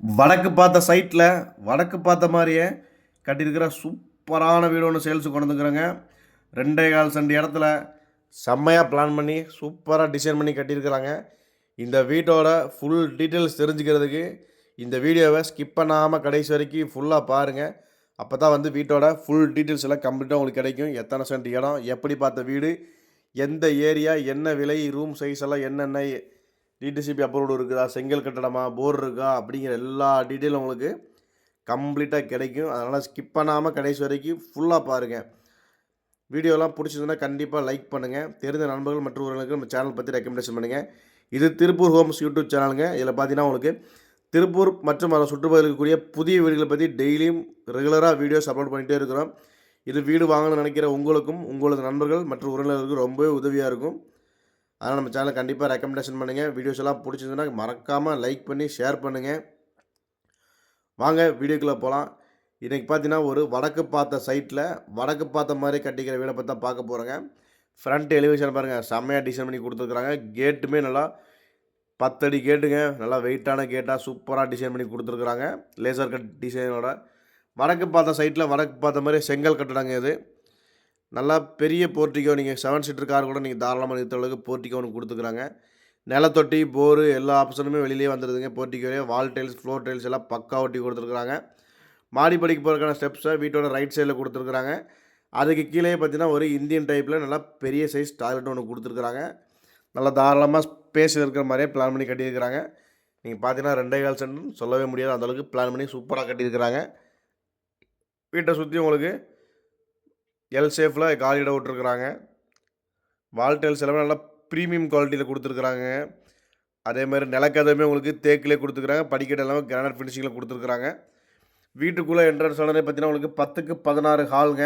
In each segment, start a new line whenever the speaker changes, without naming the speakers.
வடக்கு பார்த்த சைட்டில் வடக்கு பார்த்த மாதிரியே கட்டியிருக்கிற சூப்பரான வீடு ஒன்று சேல்ஸுக்கு கொண்டு வந்துக்கிறேங்க ரெண்டே கால் சென்ட் இடத்துல செம்மையாக பிளான் பண்ணி சூப்பராக டிசைன் பண்ணி கட்டியிருக்கிறாங்க. இந்த வீட்டோட ஃபுல் டீட்டெயில்ஸ் தெரிஞ்சுக்கிறதுக்கு இந்த வீடியோவை ஸ்கிப் பண்ணாமல் கடைசி வரைக்கும் ஃபுல்லாக பாருங்கள் அப்போ தான் வந்து வீட்டோட ஃபுல் டீட்டெயில்ஸ் எல்லாம் கம்ப்ளீட்டாக உங்களுக்கு கிடைக்கும். எத்தனை சென்ட் இடம் எப்படி பார்த்த வீடு எந்த ஏரியா என்ன விலை ரூம் சைஸ் எல்லாம் என்னென்ன டிடிசிபி அப்ரூவ்டு இருக்குதா செங்கல் கட்டடமா? போர் இருக்கா? அப்படிங்கிற எல்லா டீட்டெயிலும் உங்களுக்கு கம்ப்ளீட்டாக கிடைக்கும். அதனால் ஸ்கிப் பண்ணாமல் கடைசி வரைக்கும் ஃபுல்லாக பாருங்கள் வீடியோலாம் பிடிச்சதுன்னா கண்டிப்பாக லைக் பண்ணுங்கள் தெரிந்த நண்பர்கள் மற்றவர்களுக்கு நம்ம சேனல் பற்றி ரெக்கமெண்டேஷன் பண்ணுங்கள் இது திருப்பூர் ஹோம்ஸ் யூடியூப் சேனலுங்க இதில் பார்த்தீங்கன்னா உங்களுக்கு திருப்பூர் மற்றும் அதை சுற்றுப்பகுதிகளுக்குரிய புதிய வீடுகளை பற்றி டெய்லியும் ரெகுலராக வீடியோஸ் அப்லோட் பண்ணிகிட்டே இருக்கிறோம். இது வீடு வாங்கணும்னு நினைக்கிற உங்களுக்கும் உங்களது நண்பர்கள் மற்றும் உறவினர்களுக்கும் ரொம்பவே உதவியாக இருக்கும். அதனால் நம்ம சேனலை கண்டிப்பாக ரெக்கமெண்டேஷன் பண்ணுங்கள் வீடியோஸ் எல்லாம் பிடிச்சதுன்னா மறக்காமல் லைக் பண்ணி ஷேர் பண்ணுங்கள் வாங்க வீடியோக்குள்ளே போகலாம் இன்றைக்கி பார்த்தீங்கன்னா ஒரு வடக்கு பார்த்த சைட்டில் வடக்கு பார்த்த மாதிரி கட்டிக்கிற வீடை பார்த்தா பார்க்க போகிறோங்க ஃப்ரண்ட் எலிவேஷன் பாருங்கள் செம்மையாக டிசைன் பண்ணி கொடுத்துருக்குறாங்க. கேட்டுமே நல்லா பத்தடி கேட்டுங்க நல்லா வெயிட்டான கேட்டாக சூப்பராக டிசைன் பண்ணி கொடுத்துருக்குறாங்க. லேசர் கட் டிசைனோட வடக்கு பார்த்த சைட்டில் வடக்கு பார்த்த மாதிரி செங்கல் கட்டடங்க இது. நல்லா பெரிய போர்ட்டிகோ நீங்கள் செவன் சீட்டர் கார் கூட நீங்கள் தாராளமாக நிறுத்த அளவுக்கு போர்ட்டிகோ ஒன்று கொடுத்துக்குறாங்க. நிலத்தொட்டி போரு எல்லா ஆப்ஷனுமே வெளியிலேயே வந்துடுதுங்க போர்ட்டிகோலே வால் டைல்ஸ் ஃப்ளோர் டைல்ஸ் எல்லாம் பக்கா ஒட்டி கொடுத்துருக்குறாங்க. மாடிப்படிக்கு போகிறதுக்கான ஸ்டெப்ஸை வீட்டோட ரைட் சைடில் கொடுத்துருக்குறாங்க. அதுக்கு கீழே பார்த்தீங்கன்னா ஒரு இந்தியன் டைப்பில் நல்லா பெரிய சைஸ் டாய்லெட் ஒன்று கொடுத்துருக்குறாங்க. நல்லா தாராளமாக ஸ்பேஸ் இருக்கிற மாதிரியே பிளான் பண்ணி கட்டியிருக்கிறாங்க. நீங்கள் பார்த்தீங்கன்னா ரெண்டே கால் சென்ட் சொல்லவே முடியாது. அந்தளவுக்கு பிளான் பண்ணி சூப்பராக கட்டியிருக்கிறாங்க. வீட்டை சுற்றி உங்களுக்கு எல் ஷேஃபில் காலியிட விட்ருக்குறாங்க வால் டைல்ஸ் எல்லாமே நல்லா ப்ரீமியம் குவாலிட்டியில் கொடுத்துருக்குறாங்க. அதே மாதிரி நிலக்கதமே உங்களுக்கு தேக்கிலே கொடுத்துருக்குறாங்க. படிக்கட்டு எல்லாமே கிரானைட் ஃபினிஷிங்கில் கொடுத்துருக்குறாங்க. வீட்டுக்குள்ளே என்ட்ரன்ஸ் உடனே பார்த்தீங்கன்னா உங்களுக்கு பத்துக்கு பதினாறு ஹாலுங்க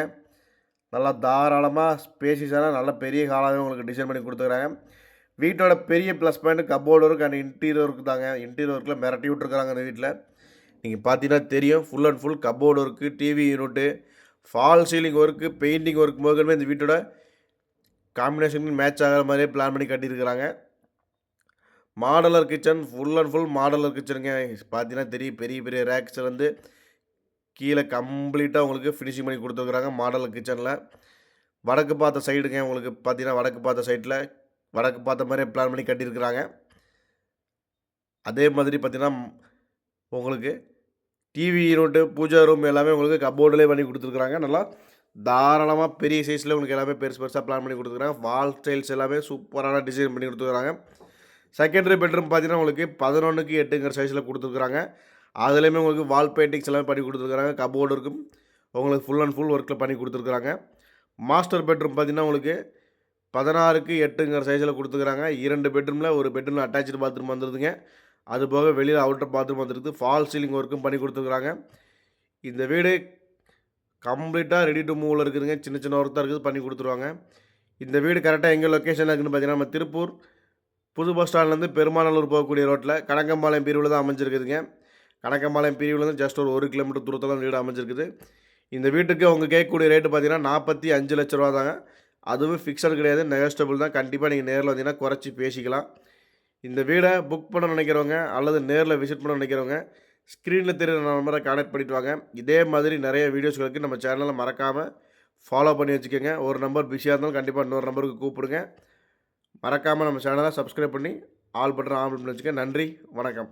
நல்லா தாராளமாக ஸ்பேசியஸான நல்ல பெரிய ஹாலாகவே உங்களுக்கு டிசைன் பண்ணி கொடுத்துருக்குறாங்க. வீட்டோட பெரிய plus point cupboard work and interior work தாங்க. இன்டீரியர் ஒர்க்கில் மிரட்டி விட்ருக்குறாங்க அந்த வீட்டில் நீங்கள் பார்த்தீங்கன்னா தெரியும். Full and full cupboard work TV unit fall ceiling work painting work முதல்மே இந்த வீட்டோட காம்பினேஷனுக்கு மேட்ச் ஆகிற மாதிரியே பிளான் பண்ணி கட்டியிருக்கிறாங்க. Modular kitchen full and full modular கிச்சனுங்க பார்த்தீங்கன்னா தெரியும் பெரிய பெரிய ரேக்ஸ் வந்து கீழே கம்ப்ளீட்டாக உங்களுக்கு ஃபினிஷிங் பண்ணி கொடுத்துருக்குறாங்க மாடலர் கிச்சனில் வடக்கு பார்த்த சைடுங்க உங்களுக்கு பார்த்தீங்கன்னா வடக்கு பார்த்த சைட்டில் வடக்கு பார்த்த மாதிரியே பிளான் பண்ணி கட்டியிருக்கிறாங்க. அதே மாதிரி பார்த்தீங்கன்னா உங்களுக்கு டிவி யூனிட்டு பூஜா ரூம் எல்லாமே உங்களுக்கு கபோர்டுலேயே பண்ணி கொடுத்துருக்குறாங்க. நல்லா தாராளமாக பெரிய சைஸில் உங்களுக்கு எல்லாமே பெருசு பெருசாக பிளான் பண்ணி கொடுத்துருக்குறாங்க. வால் ஸ்டைல்ஸ் எல்லாமே சூப்பரான டிசைன் பண்ணி கொடுத்துருக்குறாங்க. செகண்டரி பெட்ரூம் பார்த்தீங்கன்னா உங்களுக்கு பதினொன்றுக்கு எட்டுங்கிற சைஸில் கொடுத்துருக்குறாங்க. அதுலேயுமே உங்களுக்கு வால் பெயிண்டிங்ஸ் எல்லாமே பண்ணி கொடுத்துருக்குறாங்க. கபோர்டு இருக்கும். உங்களுக்கு ஃபுல் அண்ட் ஃபுல் ஒர்க்கில் பண்ணி கொடுத்துருக்குறாங்க. மாஸ்டர் பெட்ரூம் பார்த்தீங்கன்னா உங்களுக்கு பதினாறுக்கு எட்டுங்கிற சைஸில் கொடுத்துருக்குறாங்க. இரண்டு பெட்ரூமில் ஒரு பெட்ரூமில் அட்டாச்சு பாத்ரூம் வந்துடுதுங்க அது போக வெளியில் அவுட்டர் பாத்ரூம் வந்துருது ஃபால் சீலிங் ஒர்க்கும் பண்ணி கொடுத்துருக்குறாங்க. இந்த வீடு கம்ப்ளீட்டாக ரெடி டு மூவில் இருக்குதுங்க. சின்ன சின்ன ஒர்க் தான் இருக்குது. பண்ணி கொடுத்துருவாங்க. இந்த வீடு கரெக்டாக எங்கே லொக்கேஷனில் இருக்குதுன்னு பார்த்தீங்கன்னா நம்ம திருப்பூர் புது பஸ் ஸ்டாண்ட்லேருந்து பெருமாநல்லூர் போகக்கூடிய ரோட்டில் கணக்கம்பாளையம் பிரிவில் தான் அமைஞ்சிருக்குதுங்க கணக்கம்பாளையம் பிரிவுலேருந்து ஜஸ்ட் ஒரு ஒரு கிலோமீட்டர் தூரத்தில் வீடு அமைஞ்சிருக்குது. இந்த வீட்டுக்கு அவங்க கேட்கக்கூடிய ரேட்டு பார்த்தீங்கன்னா நாற்பத்தி அஞ்சு லட்ச ரூபா தாங்க அதுவும் ஃபிக்ஸட் கிடையாது. நெகஸ்டபிள் தான். கண்டிப்பாக நீங்கள் நேரில் வந்தீங்கன்னா குறைச்சி பேசிக்கலாம். இந்த வீடை புக் பண்ண நினைக்கிறவங்க அல்லது நேரில் விசிட் பண்ண நினைக்கிறவங்க ஸ்க்ரீனில் தெரியுற நம்பரை கான்டாக்ட் பண்ணிட்டு வாங்க. இதே மாதிரி நிறைய வீடியோஸ்களுக்கு நம்ம சேனலை மறக்காமல் ஃபாலோ பண்ணி வச்சுக்கோங்க. ஒரு நம்பர் பிஸியாக இருந்தாலும் கண்டிப்பாக இன்னொரு நம்பருக்கு கூப்பிடுங்க. மறக்காமல் நம்ம சேனலை சப்ஸ்கிரைப் பண்ணி ஆல் பட்டன் ஆன் பண்ணி வச்சுக்கோங்க நன்றி வணக்கம்.